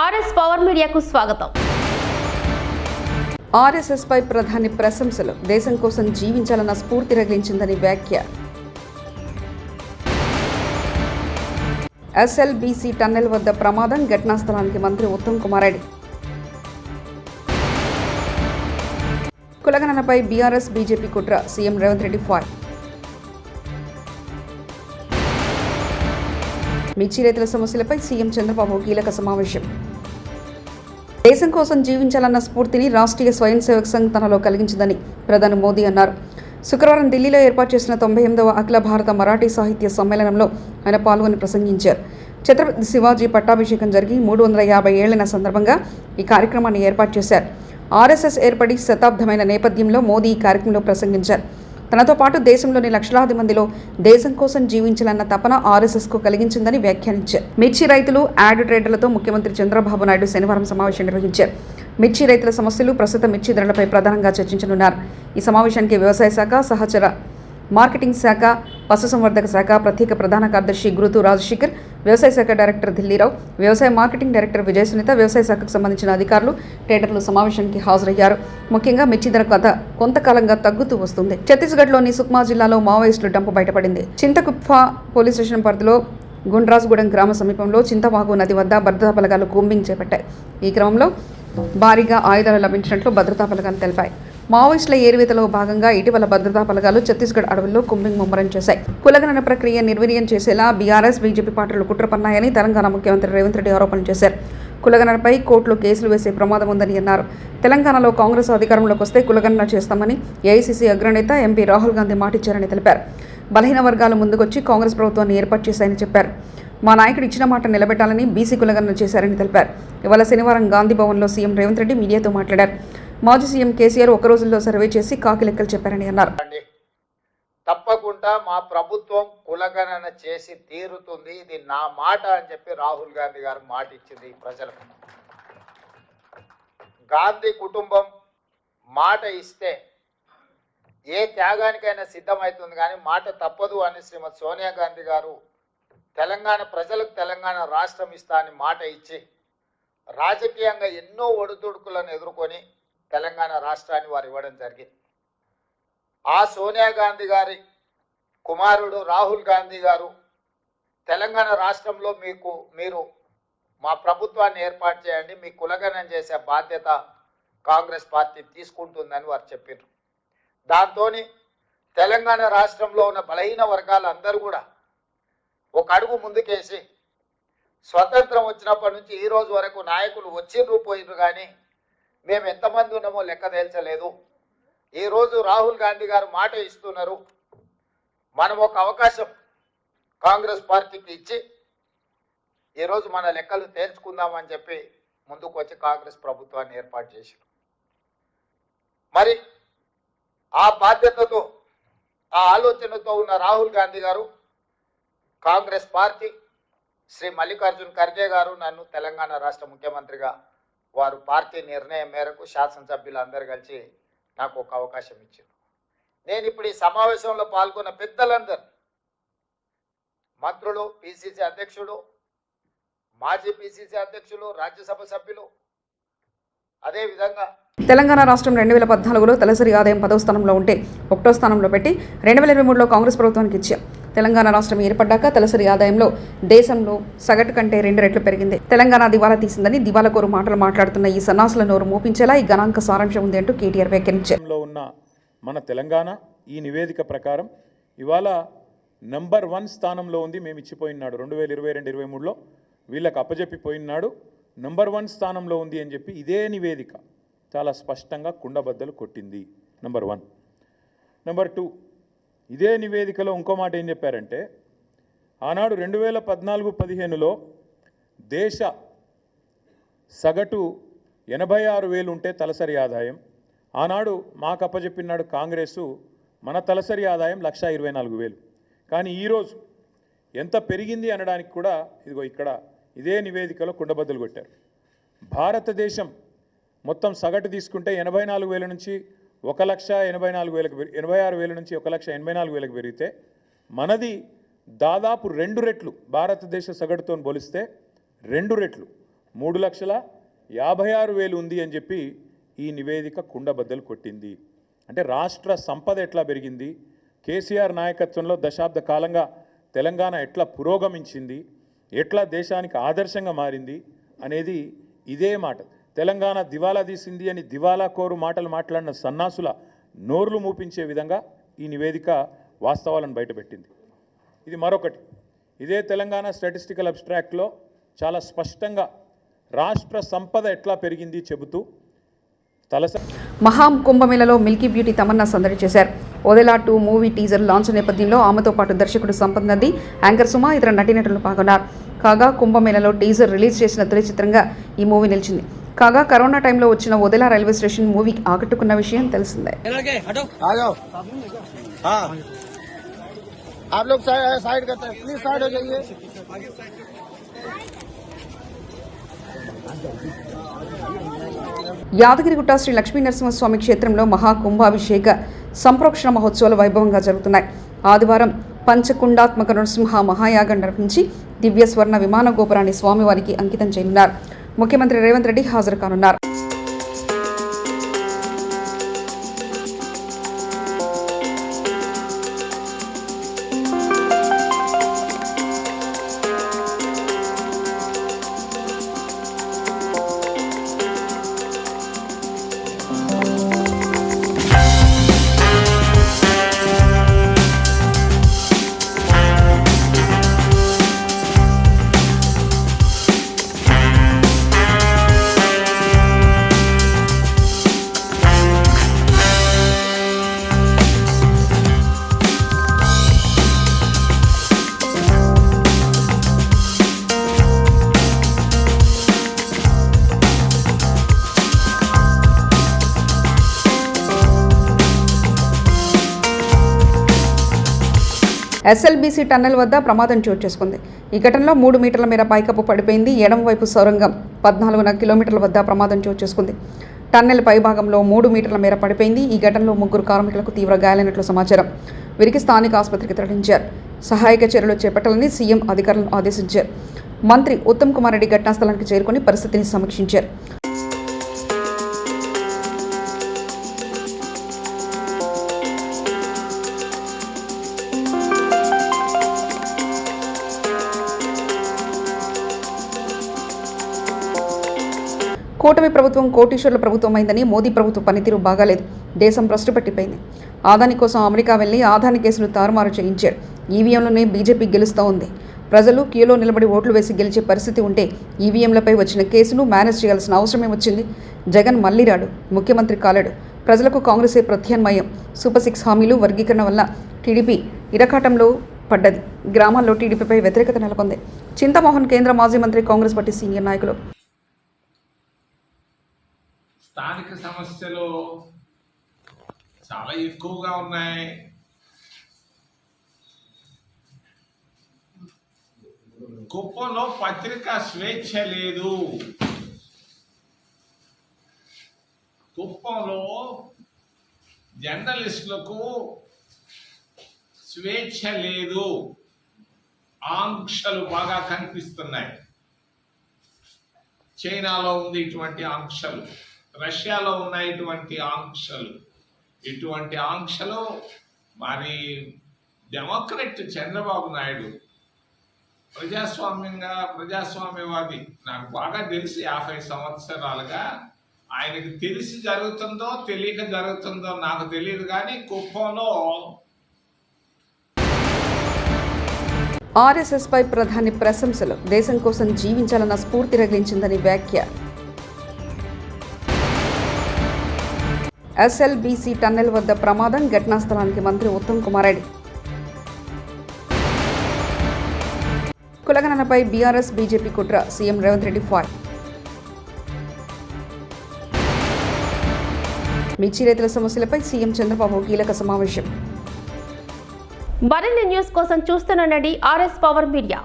RS power మీడియాకు స్వాగతం. RSS పై ప్రధాని ప్రశంసలు. దేశం కోసం జీవించాలన్న స్ఫూర్తి రగిలించిందని వ్యాఖ్య. ఎస్ఎల్బీసీ టన్నెల్ వద్ద ప్రమాదం. ఘటనా స్థలానికి మంత్రి ఉత్తమ్ కుమార్ రెడ్డి. కులగణనపై బీఆర్ఎస్ బీజేపీ కుట్ర. CM Revanth Reddy fire. మిర్చి రైతుల సమస్యలపై సీఎం చంద్రబాబు కీలక సమావేశం. దేశం కోసం జీవించాలన్న స్ఫూర్తిని రాష్ట్రీయ స్వయం సేవక్ సంఘ్ తనలో కలిగించిందని ప్రధాని మోదీ అన్నారు. శుక్రవారం ఢిల్లీలో ఏర్పాటు చేసిన తొంభై ఎనిమిదవ అఖిల భారత మరాఠీ సాహిత్య సమ్మేళనంలో ఆయన పాల్గొని ప్రసంగించారు. ఛత్రపతి శివాజీ పట్టాభిషేకం జరిగి మూడు వందల యాభై ఏళ్ళైన సందర్భంగా ఈ కార్యక్రమాన్ని ఏర్పాటు చేశారు. ఆర్ఎస్ఎస్ ఏర్పడి శతాబ్దమైన నేపథ్యంలో మోదీ ఈ కార్యక్రమంలో ప్రసంగించారు. తనతో పాటు దేశంలోని లక్షలాది మందిలో దేశం కోసం జీవించాలన్న తపన ఆర్ఎస్ఎస్కు కలిగించిందని వ్యాఖ్యానించారు. మిర్చి రైతులు యాడ్ ట్రేడర్లతో ముఖ్యమంత్రి చంద్రబాబు నాయుడు శనివారం సమావేశం నిర్వహించారు. మిర్చి రైతుల సమస్యలు ప్రస్తుత మిర్చి ధరలపై ప్రధానంగా చర్చించనున్నారు. ఈ సమావేశానికి వ్యవసాయ శాఖ సహచర మార్కెటింగ్ శాఖ పశుసంవర్ధక శాఖ ప్రత్యేక ప్రధాన కార్యదర్శి గురుతు రాజశేఖర్ వ్యవసాయ శాఖ డైరెక్టర్ ఢిల్లీరావు వ్యవసాయ మార్కెటింగ్ డైరెక్టర్ విజయ సునీత వ్యవసాయ శాఖకు సంబంధించిన అధికారులు ట్రేడర్లు సమావేశానికి హాజరయ్యారు. ముఖ్యంగా మిర్చి ధర కథ కొంతకాలంగా తగ్గుతూ వస్తుంది. ఛత్తీస్గఢ్లోని సుక్మా జిల్లాలో మావోయిస్టులు డంపు బయటపడింది. చింతకుప్ఫా పోలీస్ స్టేషన్ పరిధిలో గుండ్రాజుగూడెం గ్రామ సమీపంలో చింతవాగు నది వద్ద భద్రతా బలగాలు కూంబింగ్ చేపట్టాయి. ఈ క్రమంలో భారీగా ఆయుధాలు లభించినట్లు భద్రతా బలగాలు తెలిపాయి. మావోయిస్టుల ఏరువేతలో భాగంగా ఇటీవల భద్రతా బలగాలు ఛత్తీస్గఢ్ అడవుల్లో కుంబింగ్ ముమ్మరం చేశాయి. కులగణన ప్రక్రియ నిర్వీర్యం చేసేలా బీఆర్ఎస్ బీజేపీ పార్టీలు కుట్ర పన్నాయని తెలంగాణ ముఖ్యమంత్రి రేవంత్ రెడ్డి ఆరోపణలు చేశారు. కులగణనపై కోర్టులో కేసులు వేసే ప్రమాదం ఉందని అన్నారు. తెలంగాణలో కాంగ్రెస్ అధికారంలోకి వస్తే కులగణన చేస్తామని ఏఐసీసీ అగ్రనేత ఎంపీ రాహుల్ గాంధీ మాటిచ్చారని తెలిపారు. బలహీన వర్గాలు ముందుకొచ్చి కాంగ్రెస్ ప్రభుత్వాన్ని ఏర్పాటు చేశాయని చెప్పారు. మా నాయకుడు ఇచ్చిన మాట నిలబెట్టాలని బీసీ కులగణన చేశారని తెలిపారు. ఇవాళ శనివారం గాంధీ భవన్లో సీఎం రేవంత్ రెడ్డి మీడియాతో మాట్లాడారు. మాజీ సీఎం కేసీఆర్ ఒక రోజుల్లో సర్వే చేసి కాకి లెక్కలు చెప్పారని అన్నారు. అండి తప్పకుండా మా ప్రభుత్వం కులగణన చేసి తీరుతుంది. ఇది నా మాట అని చెప్పి రాహుల్ గాంధీ గారు మాట ఇచ్చింది ప్రజలకు. గాంధీ కుటుంబం మాట ఇస్తే ఏ త్యాగానికైనా సిద్ధమవుతుంది కానీ మాట తప్పదు అని శ్రీమతి సోనియా గాంధీ గారు తెలంగాణ ప్రజలకు తెలంగాణ రాష్ట్రం ఇస్తా అని మాట ఇచ్చి రాజకీయంగా ఎన్నో ఒడిదుడుకులను ఎదుర్కొని తెలంగాణ రాష్ట్రాన్ని వారు ఇవ్వడం జరిగింది. ఆ సోనియా గాంధీ గారి కుమారుడు రాహుల్ గాంధీ గారు తెలంగాణ రాష్ట్రంలో మీకు మీరు మా ప్రభుత్వాన్ని ఏర్పాటు చేయండి మీ కులగణన చేసే బాధ్యత కాంగ్రెస్ పార్టీ తీసుకుంటుందని వారు చెప్పారు దాంతో తెలంగాణ రాష్ట్రంలో ఉన్న బలహీన వర్గాలు అందరూ కూడా ఒక అడుగు ముందుకేసి స్వతంత్రం వచ్చినప్పటి నుంచి ఈ రోజు వరకు నాయకులు వచ్చిర్రు పోయిర్రు కానీ మేము ఎంతమంది ఉన్నామో లెక్క తేల్చలేదు. ఈ రోజు రాహుల్ గాంధీ గారు మాట ఇస్తున్నారు. మనం ఒక అవకాశం కాంగ్రెస్ పార్టీకి ఇచ్చి ఈరోజు మన లెక్కలు తేల్చుకుందామని చెప్పి ముందుకు వచ్చి కాంగ్రెస్ ప్రభుత్వాన్ని ఏర్పాటు చేశారు. మరి ఆ బాధ్యతతో ఆ ఆలోచనతో ఉన్న రాహుల్ గాంధీ గారు కాంగ్రెస్ పార్టీ శ్రీ మల్లికార్జున్ ఖర్గే గారు నన్ను తెలంగాణ రాష్ట్ర ముఖ్యమంత్రిగా వారు పార్టీ నిర్ణయం మేరకు శాసనసభ్యులు అందరు కలిసి నాకు ఒక అవకాశం ఇచ్చారు. నేను ఇప్పుడు ఈ సమావేశంలో పాల్గొన్న పెద్దలందరూ మంత్రులు పిసిసి అధ్యక్షుడు మాజీ పిసిసి అధ్యక్షులు రాజ్యసభ సభ్యులు అదేవిధంగా తెలంగాణ రాష్ట్రం రెండు వేల పద్నాలుగులో తలసరి ఆదాయం పదవ స్థానంలో ఉంటే ఒకటో స్థానంలో పెట్టి రెండు వేల ఇరవై మూడులో కాంగ్రెస్ ప్రభుత్వానికి ఇచ్చాం. తెలంగాణ రాష్ట్రం ఏర్పడ్డాక తలసరి ఆదాయంలో దేశంలో సగటు కంటే రెండు రెట్లు పెరిగింది. తెలంగాణ దివాలా తీసిందని దివాలకోరు మాటలు మాట్లాడుతున్న ఈ సన్నాసుల నోరు మోపించేలా ఈ గణాంక సారాంశం ఉంది అంటూ కేటీఆర్ వ్యాఖ్యానించారు. ఉన్న మన తెలంగాణ ఈ నివేదిక ప్రకారం ఇవాళ నంబర్ వన్ స్థానంలో ఉంది. మేము ఇచ్చిపోయినాడు రెండు వేల ఇరవై రెండు ఇరవై మూడులో వీళ్ళకి అప్పజెప్పిపోయినాడు. నంబర్ వన్ స్థానంలో ఉంది అని చెప్పి ఇదే నివేదిక చాలా స్పష్టంగా కుండబద్దలు కొట్టింది. Number one. Number two. ఇదే నివేదికలో ఇంకో మాట ఏం చెప్పారంటే ఆనాడు రెండు వేల పద్నాలుగు పదిహేనులో దేశ సగటు ఎనభై ఆరు వేలు ఉంటే తలసరి ఆదాయం ఆనాడు మాకు అప్పచెప్పినాడు కాంగ్రెసు మన తలసరి ఆదాయం లక్ష ఇరవై నాలుగు వేలు. కానీ ఈరోజు ఎంత పెరిగింది అనడానికి కూడా ఇదిగో ఇక్కడ ఇదే నివేదికలో కుండబద్దలు కొట్టారు. భారతదేశం మొత్తం సగటు తీసుకుంటే ఎనభై నాలుగు వేల నుంచి ఒక లక్ష ఎనభై నాలుగు వేలకు ఎనభై ఆరు వేల నుంచి ఒక లక్ష ఎనభై నాలుగు వేలకు పెరిగితే మనది దాదాపు రెండు రెట్లు భారతదేశ సగటుతో పోలిస్తే రెండు రెట్లు. మూడు లక్షల యాభై ఆరు వేలు ఉంది అని చెప్పి ఈ నివేదిక కుండబద్దలు కొట్టింది. అంటే రాష్ట్ర సంపద ఎట్లా పెరిగింది? కేసీఆర్ నాయకత్వంలో దశాబ్ద కాలంగా తెలంగాణ ఎట్లా పురోగమించింది? ఎట్లా దేశానికి ఆదర్శంగా మారింది? అనేది ఇదే మాట. తెలంగాణ దివాలా తీసింది అని దివాలా కోరు మాటలు మాట్లాడిన సన్నాసుల నోర్లు మూపించే విధంగా ఈ నివేదిక వాస్తవాలను బయటపెట్టింది. ఇది మరొకటి. ఇదే తెలంగాణ స్టాటిస్టికల్ అబ్స్ట్రాక్ట్లో చాలా స్పష్టంగా రాష్ట్ర సంపద ఎట్లా పెరిగింది చెబుతూ తలస మహాం కుంభమేళలో మిల్కీ బ్యూటీ తమన్నా సందడి చేశారు. Odela two movie teaser launch నేపథ్యంలో ఆమెతో పాటు దర్శకుడు సంపత్ నది యాంకర్ సుమ ఇతర నటీనటులు పాల్గొన్నారు. కాగా కుంభమేళలో టీజర్ రిలీజ్ చేసిన తొలి చిత్రంగా ఈ మూవీ నిలిచింది. కాగా కరోనా టైంలో వచ్చిన ఓదెలా రైల్వే స్టేషన్ మూవీ ఆకట్టుకున్న విషయం తెలిసిందే आ जाओ हाँ आप लोग साइड साइड करते हैं प्लीज साइड हो जाइए యాదగిరిగుట్ట శ్రీ లక్ష్మీ నరసింహస్వామి క్షేత్రంలో మహాకుంభాభిషేక సంప్రోక్షణ మహోత్సవాలు వైభవంగా జరుగుతున్నాయి ఆదివారం పంచకుండాత్మక నరసింహ మహాయాగం నిర్వహించి దివ్య స్వర్ణ విమాన గోపురాన్ని స్వామివారికి అంకితం చేయనున్నారు ముఖ్యమంత్రి రేవంత్ రెడ్డి హాజరు కానున్నారు ఎస్ఎల్బీసీ టన్నెల్ వద్ద ప్రమాదం చోటు చేసుకుంది. ఈ ఘటనలో మూడు మీటర్ల మేర పైకప్పు పడిపోయింది. ఎడమవైపు సొరంగం పద్నాలుగున కిలోమీటర్ల వద్ద ప్రమాదం చోటు చేసుకుంది. టన్నెల్ పైభాగంలో మూడు మీటర్ల మేర పడిపోయింది. ఈ ఘటనలో ముగ్గురు కార్మికులకు తీవ్ర గాయాలైనట్లు సమాచారం వీరికి స్థానిక ఆసుపత్రికి తరలించారు. సహాయక చర్యలు చేపట్టాలని సీఎం అధికారులను ఆదేశించారు. మంత్రి ఉత్తమ్ కుమార్ రెడ్డి ఘటనా స్థలానికి చేరుకుని పరిస్థితిని సమీక్షించారు. కూటమి ప్రభుత్వం కోటీశ్వర్ల ప్రభుత్వం అయిందని మోదీ ప్రభుత్వ పనితీరు బాగాలేదు. దేశం భ్రష్టుపట్టిపోయింది ఆదాని కోసం అమెరికా వెళ్ళి ఆదాని కేసులు తారుమారు చేయించారు. ఈవీఎంలోనే బీజేపీ గెలుస్తూ ఉంది. ప్రజలు క్యూలో నిలబడి ఓట్లు వేసి గెలిచే పరిస్థితి ఉంటే ఈవీఎంలపై వచ్చిన కేసును మేనేజ్ చేయాల్సిన అవసరమే వచ్చింది. జగన్ మళ్ళీ రాడు. ముఖ్యమంత్రి కాలేడు. ప్రజలకు కాంగ్రెసే ప్రత్యామ్నాయం. సూపర్ సిక్స్ హామీలు వర్గీకరణ వల్ల టీడీపీ ఇరకాటంలో పడ్డది. గ్రామాల్లో టీడీపీపై వ్యతిరేకత నెలకొంది. చింతమోహన్ కేంద్ర మాజీ మంత్రి కాంగ్రెస్ పార్టీ సీనియర్ నాయకులు స్థానిక సమస్యలు చాలా ఎక్కువగా ఉన్నాయి. కుప్పంలో పత్రికా స్వేచ్ఛ లేదు. కుప్పంలో జర్నలిస్టులకు స్వేచ్ఛ లేదు. ఆంక్షలు బాగా కనిపిస్తున్నాయి. చైనాలో ఉంది ఇటువంటి ఆంక్షలు. రష్యాలో ఉన్న ఇటువంటి ఆంక్షలు. ఇటువంటి ఆంక్షలు మరి డెమోక్రెట్ చంద్రబాబు నాయుడు ప్రజాస్వామ్యంగా ప్రజాస్వామ్యవాది. నాకు బాగా తెలిసి యాభై సంవత్సరాలుగా. ఆయనకి తెలిసి జరుగుతుందో తెలియక జరుగుతుందో నాకు తెలియదు కానీ కుప్పంలో ఆర్ఎస్ఎస్పై ప్రధాని ప్రశంసలు. దేశం కోసం జీవించాలన్న స్ఫూర్తి రగిలించిందని వ్యాఖ్య. ఎస్ఎల్బీసీ టన్నెల్ వద్ద ప్రమాదం. ఘటనా స్థలానికి మంత్రి ఉత్తమ్ కుమార్ రెడ్డి. కులగణనపై బీఆర్ఎస్ బీజేపీ కుట్ర. సీఎం రేవంత్ రెడ్డి ఫాయ్ మిర్చి రైతుల సమస్యలపై సీఎం చంద్రబాబు కీలక సమావేశం. మరిన్ని న్యూస్ కోసం చూస్తుండండి ఆర్ఎస్ పవర్ మీడియా.